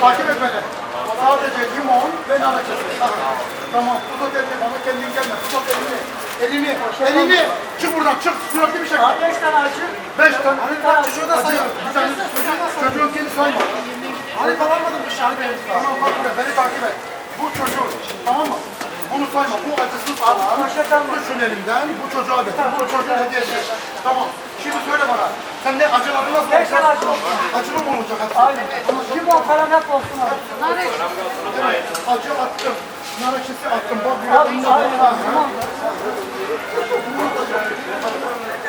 Takip et beni. Sadece limon ve nar ekşisi. Tamam. Tut elini bana kendin gelme. Tut elini. Elini. Elini. Çık buradan çık. Sürekli bir şey. Abi beş tane acı. Beş tane. Bir tane çocuğu da sayıyor. Bir tane çocuğun kendi sayma. Hani kalamadım dışarı benim. Tamam bak buraya beni takip et. Bu çocuğun. Tamam mı? Bunu sayma. Bu acısız. Poşet alma. Düşün elimden. Bu çocuğa ver. Bu çocuğun hediyesi. Tamam. Şimdi söyle bana. Sen ne acıları nasıl Beş tane olacak? acı mı olacak? Aynen. Limon falan hep olsun abi. Evet, acı attım. Nar ekşisi attım. Bak Abi, önüne abi, bak. limon.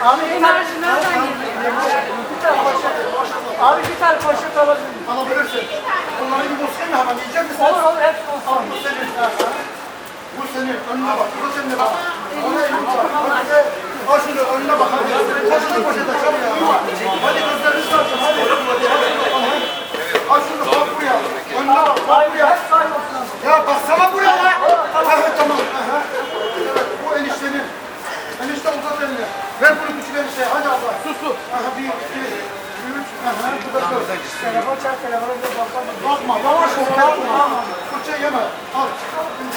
Abi bir tane Bir tane poşet. Abi bir tane poşet alabilir miyim? Alabilirsin. Bunları bir bozsana hemen yiyecek misin? Olur olur hepsi olsun. Bu senin. Bu senin. Önüne bak. Bu senin bak. Ona elini bak. Şunu önüne bak. Hadi. Al şunu poşete. Çabuk. Hadi gözlerini açın. Hadi. Şunu bak buraya. Önüne bak. Bak Abi buraya. hep saymasın abi. Ya baksana buraya lan. Evet tamam. Aha. Evet bu eniştenin. Enişte uzat elini. Ver bunu küçük enişte. Hadi abla sus sus. Aha bir, iki, üç. Aha bu da dört. Telefon çak telefona bir bakalım. Bakma yavaş ol. Bakma. Fırça yeme. Al.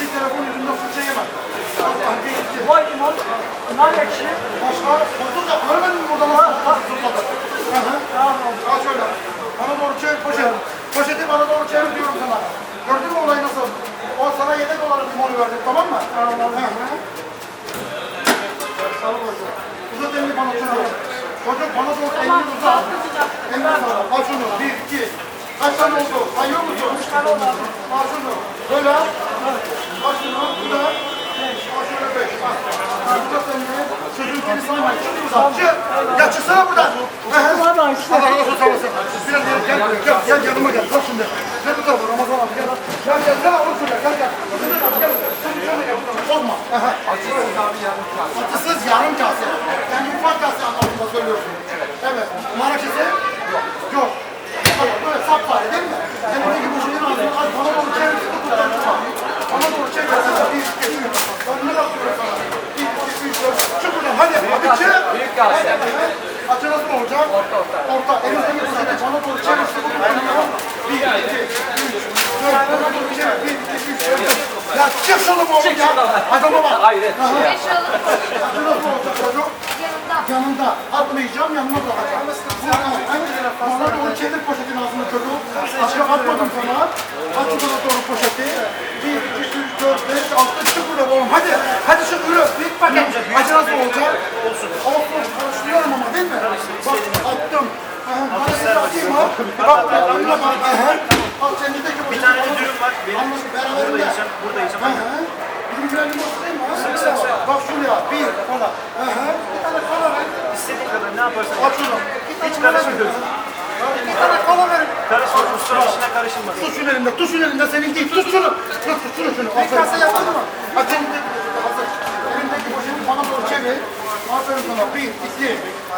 Bir telefon yüzünden fırça yeme. Vay limon. Nar ekşi. Başka. Dur da görmedin mi burada nasıl? Bak zıpladı. Tamam. Al şöyle. Bana doğru çevir poşet. Poşeti bana doğru çevir diyorum sana. Gördün mü olayı nasıl? O sana yedek olarak limonu verdim tamam mı? Tamam. Hı hı. Sağ ol hocam. Uzat elini bana şuna. Çocuk bana doğru elini uzat. Elini uzat. Al şunu. Bir, iki. Kaç tane oldu? Sayıyor musun? Üç tane oldu. Al şunu. Böyle. Al şunu. Bu da. Al şöyle beş. Al. Al uzat elini. Çocuğun kendisi saymayın. Çık buradan. Çık. Ya çıksana buradan. Hadi işte. Allah razı olsun. Biraz gel, gel, yanıma. Gel bu tarafa Ramazan abi gel. Gel gel gel oğlum şuraya gel gel. Gel gel. Sen şöyle gel. Olma. Aha. Acısız abi yarım kase. Acısız yarım kase. Yani ufak kase anlamında söylüyorsun. Evet. Evet. Maraşesi? Yok. Yok. Tamam böyle sap var değil mi? Elindeki bu şeyin ağzını aç. Bana doğru çevir. Sıkı tut. tutma. Bana doğru çevir. Sen bir, iki, üç. Önüne bakıyorum sana. Bir, iki, üç, dört. Çık buradan. Hadi. Hadi çık. Büyük kase. Açı nasıl olacak? Orta orta. Orta. Elinizdeki poşeti bana doğru çevir. Sıkı tut. Önüne. Bir, iki, üç, dört. Bana doğru çevir. Bir, iki, üç, dört. Ya çık şunu bu oğlum ya. Adama bak. Hayret. Beş Açı nasıl olacak çocuk? Yanında. Atmayacağım, yanına bırakacağım. Bana doğru çevir poşetin ağzını çocuğu. Açı atmadım sana. Aç şuna doğru poşeti. Bir, iki, üç, dört, beş, altı. Çık burada oğlum. Hadi. Hadi çık yürü. Bir bakayım. Açı nasıl olacak? Olsun. Olsun. Karıştırıyorum ama değil mi? Bak attım. Aha, Bana bir atayım Bak bak. Al sendeki poşeti. Bir tane de dürüm var. Benim burada yiyeceğim. Burada yiyeceğim. Bir güzel limon sıkayım mı? Bak şuraya. Bir. Kola. Bir tane kola ver. İstediğin kadar ne yaparsan Aç şunu. Hiç karışmıyorsun. Bir tane kola verin. Karışma. Ustanın işine karışılmaz. Tut şunu elinde, tut şunu elinde senin değil. Tut şunu. Tut, tut şunu şunu. Bir kase yapalım mı? Hazır. Elindeki poşeti bana doğru çevir. Aferin sana. Bir, iki.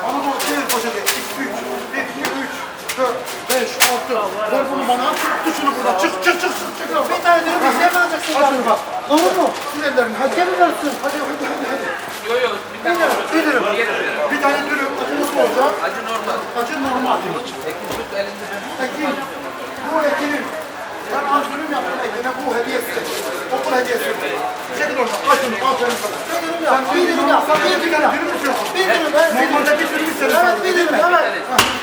Bana doğru çevir poşeti. İki, üç. Bir, iki, üç. Dört, beş, altı. Ver bunu bana. Tut şunu buradan. Çık, çık, çık, çık. çık. Bir tane dürüm izleyen alacaksın. Al şunu bak. Olur mu? Sil ellerini. Hadi. Gel versin. Hadi, hadi, hadi. hadi. Yok yok. Bir tane Bir dürüm. Bir tane dürüm. Acı nasıl olacak? acı normal. Acı normal. Ekin tut elinde. Ekin, bu ekinin, ben az dürüm yaptım ekine, bu hediyesi. Okul hediyesi. Çekil oradan, aç şunu, aferin sana. Bir dürüm yap, bir dürüm yap. Dürüm istiyorsun. Bir dürüm, evet. Normalde bir dürüm isterim. Evet, bir dürüm, evet.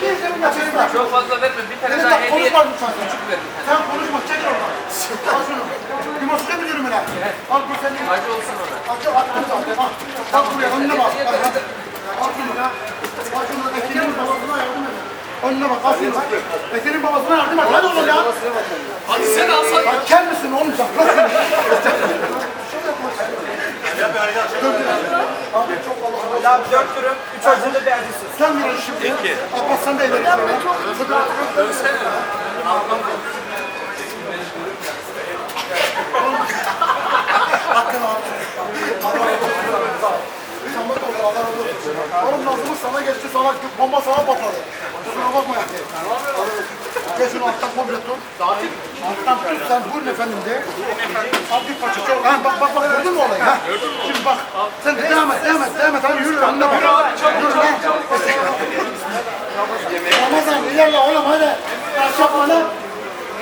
Bir dürüm yap, benim yap. Çok fazla verme. Bir tane daha hediye. konuşma lütfen. Küçük ver. Sen konuşma, çekil oradan. Al şunu. Sıkı bir dürümüne. Al bu senin. Acı olsun ona. Acı zaten, al. Bak buraya, önüne bak. Al şunu. Al şunu, ekinin babasına yardım et. Önüne bak, al şunu. Ekinin babasına yardım et. Hadi oğlum ya. Hadi sen alsan. Ya kel misin oğlum sen? Bırak şunu. Abi çok Ya dört dürüm. Üç acılı bir acısız. Sen bir şimdi. İki. Abbas sen de ileri. Dönsene. Hakkın abi. Allah razı olsun. Sen bak oğlum, Allah razı olsun. Oğlum Nazım'ın sana geçti sana bomba sana patladı. Kusura bakma ya. Şunu alttan komple tut. Alttan tut sen buyurun efendim de. Al bir parça çok. Ha, bak bak bak gördün mü olayı? Ha? Şimdi bak. Sen de devam et devam et devam et. Hadi yürü bak. Yürü lan. Ramazan ilerle oğlum hadi. Taş yapma lan.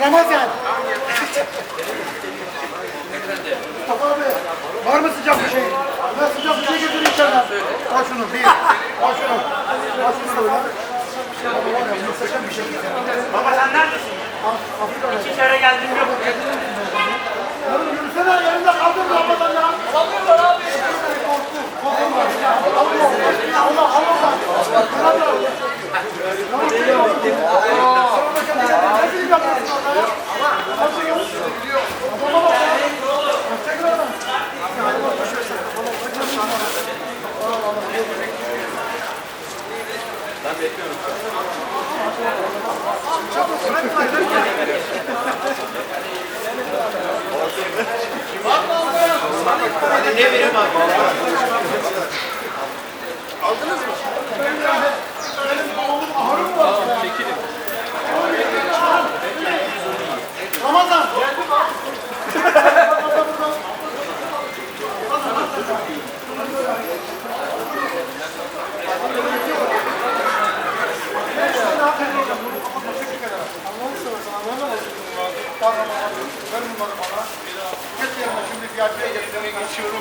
Ramazan. Mustafa abi. Var mı sıcak bir şey? Ben sıcak bir şey getireyim içeriden. Al şunu bir. Al şunu. Al şunu. Baba sen neredesin? İki kere geldim yok. Oğlum yürüsene yerinde kaldın Ramazan ya. Alıyorlar abi. Allah Allah. Ramazan. Ver yargıya getirmek istiyorum.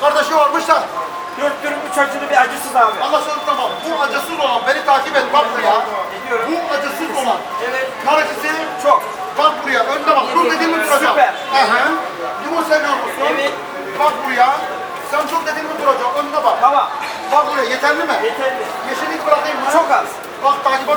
Kardeşi varmış da. Dört dürüm üç acılı bir acısız abi. Anlaşıldı tamam. Bu acısız olan beni takip et bak buraya. Bu acısız olan. Evet. Karacısı Çok. bak buraya. Önde bak. Dur dediğimi duracak. Süper. Aha. Limon seviyor musun? Evet. Bak buraya. Sen çok dediğimi duracak. Önde bak. Tamam. Bak buraya. Yeterli mi? Yeterli. Yeşillik bırakayım mı? Çok az. Bak takip et.